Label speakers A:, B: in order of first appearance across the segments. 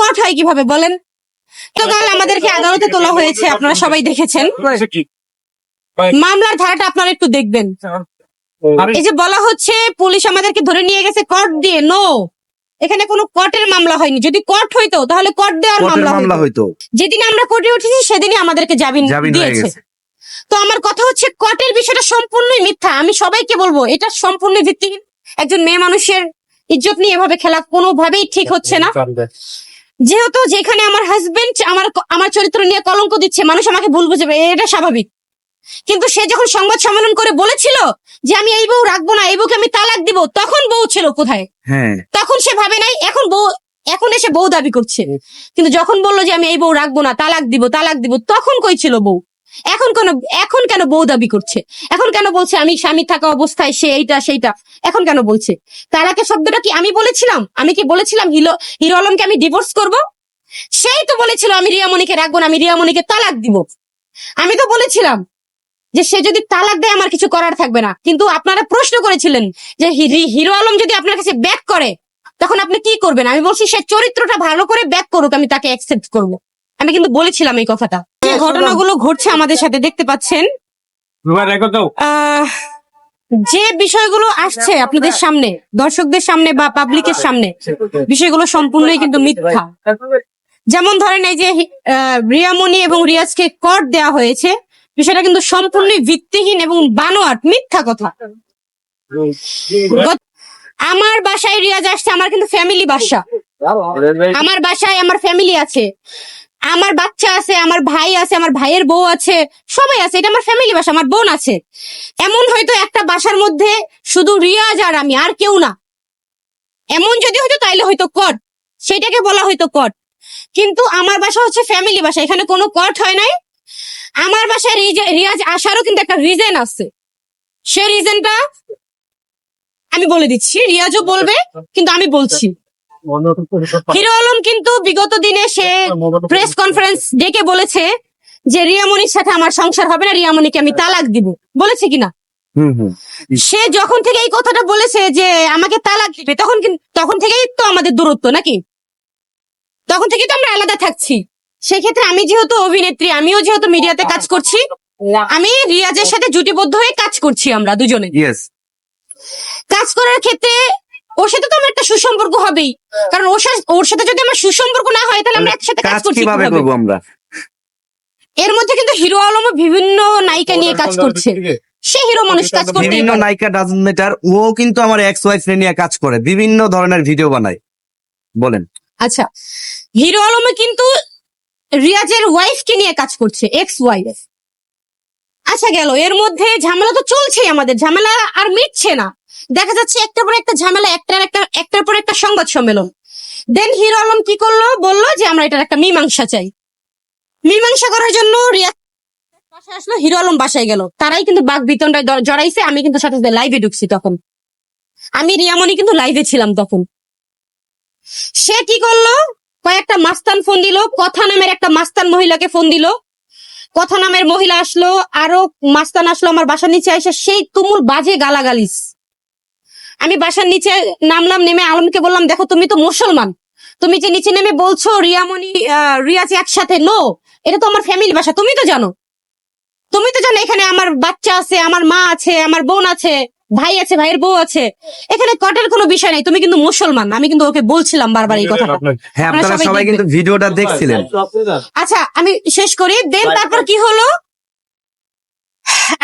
A: কট হয় কীভাবে বলেন? তো কাল আমাদেরকে আদালতে তোলা হয়েছে আপনারা সবাই দেখেছেন। মামলার ধারাটা আপনারা একটু দেখবেন। এই যে বলা হচ্ছে পুলিশ আমাদেরকে ধরে নিয়ে গেছে কট দিয়ে। নো এখানে কোনো কটের মামলা হয়নি। যদি কট হইতো তাহলে কট দেওয়ার মামলা
B: মামলা
A: হইতো। যেদিন আমরা কোর্টে উঠেছি সেদিনই আমাদেরকে জামিন
B: জামিন
A: দিয়েছে। তো আমার কথা হচ্ছে কটের বিষয়টা সম্পূর্ণই মিথ্যা। আমি সবাইকে বলব এটা সম্পূর্ণ ভিত্তিহীন। একজন মেয়ে মানুষের ইজ্জত নিয়ে এভাবে খেলা কোনোভাবেই ঠিক হচ্ছে না। যেহেতু যেখানে আমার হাজবেন্ড আমার আমার চরিত্র নিয়ে কলঙ্ক দিচ্ছে মানুষ আমাকে ভুল বুঝবে এটা স্বাভাবিক। কিন্তু সে যখন সংবাদ সম্মেলন করে বলেছিল যে আমি এই বউ রাখব না এই বউকে আমি তালাক দিব তখন বউ ছিল কোথায়?
B: হ্যাঁ।
A: তখন সে ভাবে নাই এখন বউ এখন এসে বউ দাবি করছে। কিন্তু যখন বলল যে আমি এই বউ রাখব না তালাক দিব তালাক দিব তখন কই ছিল বউ? এখন কেন এখন কেন বউ দাবি করছে? এখন কেন বলছে আমি স্বামী থাকা অবস্থায় সে এইটা, সেইটা? এখন কেন বলছে? তালাকের শব্দটা কি আমি বলেছিলাম? আমি কি বলেছিলাম হিরো হিরো আলমকে আমি ডিভোর্স করব? সেই তো বলেছিল আমি রিয়ামণিকে রাখব না, আমি রিয়ামণিকে তালাক দিব। আমি তো বলেছিলাম যে সে যদি তালাক দেয় আমার কিছু করার থাকবে না। কিন্তু আপনারা প্রশ্ন করেছিলেন যে হিরো আলম যদি আপনার কাছে ব্যাক করে, তখন আপনি কি করবেন? আমি বলছি সে চরিত্রটা ভালো করে ব্যাক করুক, আমি তাকে অ্যাকসেপ্ট করব। আমি কিন্তু বলেছিলাম এই কথাটা। ঘটনাগুলো ঘটছে আমাদের সাথে দেখতে পাচ্ছেন। আহ, যে বিষয়গুলো আসছে আপনাদের সামনে দর্শকদের সামনে বা পাবলিকের সামনে বিষয়গুলো সম্পূর্ণই কিন্তু মিথ্যা। যেমন ধরেন এই যে রিয়ামণি এবং রিয়াজকে কর দেওয়া হয়েছে বিষয়টা কিন্তু সম্পূর্ণই ভিত্তিহীন এবং বানোয়াট মিথ্যা কথা। আমার বাসায় রিয়াজ আসছে আমার কিন্তু ফ্যামিলি বাসা। আমার বাসায় আমার ফ্যামিলি আছে। আমার বাচ্চা আছে, আমার ভাই আছে, আমার ভাইয়ের বউ আছে, সবাই আছে, এটা আমার ফ্যামিলি বাসা, আমার বোন আছে। এমন হয়তো একটা বাসার মধ্যে শুধু রিয়াজ আর আমি, আর কেউ না। এমন যদি হয়তো তাইলে হয়তো কট সেটাকে বলা হয়তো কট কিন্তু আমার বাসা হচ্ছে ফ্যামিলি বাসা, এখানে কোনো কট হয় নাই। আমার বাসায় রিয়াজ আসারও কিন্তু একটা রিজন আছে। সে রিজনটা আমি বলে দিচ্ছি, রিয়াজও বলবে, কিন্তু আমি বলছি। হিরো আলম কিন্তু বিগত দিনে সে প্রেস কনফারেন্স ডেকে বলেছে যে রিয়ামণির সাথে আমার সংসার হবে না রিয়ামণিকে আমি তালাক দিব। বলেছে কিনা? সে যখন থেকে এই কথাটা বলেছে যে আমাকে তালাক দিবে তখন তখন থেকেই তো আমাদের দূরত্ব নাকি? তখন থেকেই তো আমরা আলাদা থাকছি। সেক্ষেত্রে আমি যেহেতু অভিনেত্রী আমিও যেহেতু মিডিয়াতে কাজ করছি আমি রিয়াজের সাথে জুটিবদ্ধ হয়ে কাজ করছি আমরা দুজনে। কাজ করার ক্ষেত্রে ওর সাথে তো আমার একটা সুসম্পর্ক হবেই। কারণ ওর সাথে ওর সাথে যদি আমার সুসম্পর্ক না হয় তাহলে আমরা একসাথে কাজ করছি
B: কীভাবে? করব আমরা?
A: এর মধ্যে কিন্তু হিরো আলমও বিভিন্ন নায়িকা নিয়ে কাজ করছে। সে হিরো মানুষ কাজ করতে
B: বিভিন্ন নায়িকা ডাজন মেটার ও কিন্তু আমার এক্স ওয়াই ওয়াইফ নিয়ে কাজ করে বিভিন্ন ধরনের ভিডিও বানায়। বলেন।
A: আচ্ছা হিরো আলমে কিন্তু রিয়াজের ওয়াইফকে নিয়ে কাজ করছে এক্স ওয়াইফ আচ্ছা গেল। এর মধ্যে ঝামেলা তো চলছেই আমাদের। ঝামেলা আর মিটছে না। দেখা যাচ্ছে একটার পর একটা ঝামেলা, একটার একটা, একটার পর একটা সংবাদ সম্মেলন। দেন হিরো আলম কি করল? বলল যে, আমরা এটার একটা মীমাংসা চাই। মীমাংসা করার জন্য রিয়াজ বাসায় আসলো, হিরো আলম বাসায় গেল। তারাই কিন্তু বাঘ বিতনটায় জড়াইছে। আমি কিন্তু সাথে সাথে লাইভে ঢুকছি তখন। আমি রিয়ামণি কিন্তু লাইভে ছিলাম তখন। সে কি করল? কয়েকটা মাস্তান ফোন দিল। কথা নামের একটা মাস্তান মহিলাকে ফোন দিল। কথা নামের মহিলা আসলো, আরও মাস্তান আসলো আমার বাসার নিচে এসে সেই তুমুল বাজে গালাগালিস। আমি বাসার নিচে নামলাম, নেমে আলমকে বললাম, দেখো, তুমি তো মুসলমান। তুমি যে নিচে নেমে বলছো, রিয়ামণি রিয়াজ একসাথে, নো, এটা তো আমার ফ্যামিলি বাসা, তুমি তো জানো। তুমি তো জানো, এখানে আমার বাচ্চা আছে, আমার মা আছে, আমার বোন আছে। ভাই আছে ভাইয়ের বউ আছে। এখানে কটের কোনো বিষয় নেই তুমি কিন্তু মুসলমান আমি কিন্তু ওকে বলছিলাম বারবার এই কথাটা।
B: হ্যাঁ
A: আপনারা সবাই
B: কিন্তু ভিডিওটা দেখছিলেন।
A: আচ্ছা আমি শেষ করি দেন তারপর কি হলো?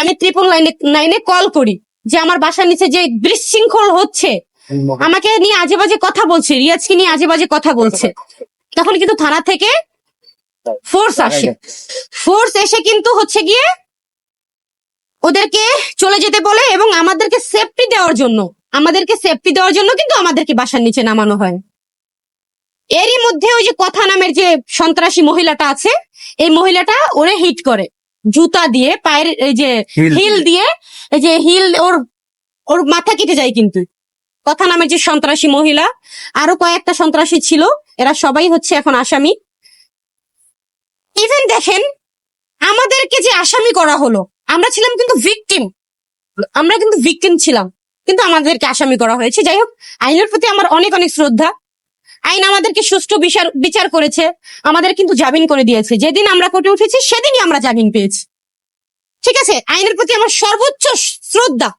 A: আমি ট্রিপল লাইনে লাইনে কল করি যে আমার বাসার নিচে যে বিশৃঙ্খল হচ্ছে আমাকে নিয়ে আজে বাজে কথা বলছে রিয়াজকে নিয়ে আজে বাজে কথা বলছে। তখন কিন্তু থানা থেকে ফোর্স আসে। ফোর্স এসে কিন্তু হচ্ছে গিয়ে ওদেরকে চলে যেতে বলে এবং আমাদেরকে সেফটি দেওয়ার জন্য আমাদেরকে সেফটি দেওয়ার জন্য কিন্তু আমাদেরকে বাসার নিচে নামানো হয়। এরই মধ্যে ওই যে কথা নামের যে সন্ত্রাসী মহিলাটা আছে এই মহিলাটা ওরে হিট করে। জুতা দিয়ে পায়ের এই যে হিল দিয়ে। এই যে হিল ওর ওর মাথা কেটে যায় কিন্তু। কথা নামের যে সন্ত্রাসী মহিলা আরও কয়েকটা সন্ত্রাসী ছিল এরা সবাই হচ্ছে এখন আসামি। ইভেন দেখেন আমাদেরকে যে আসামি করা হলো আমরা ছিলাম কিন্তু ভিকটিম আমরা কিন্তু ভিকটিম ছিলাম। কিন্তু আমাদেরকে আসামি করা হয়েছে। যাই হোক, আইনের প্রতি আমার অনেক অনেক শ্রদ্ধা। আইন আমাদেরকে সুষ্ঠু বিচার বিচার করেছে। আমাদের কিন্তু জামিন করে দিয়েছে। যেদিন আমরা কোর্টে উঠেছি, সেদিনই আমরা জামিন পেয়েছি। ঠিক আছে? আইনের প্রতি আমার সর্বোচ্চ শ্রদ্ধা।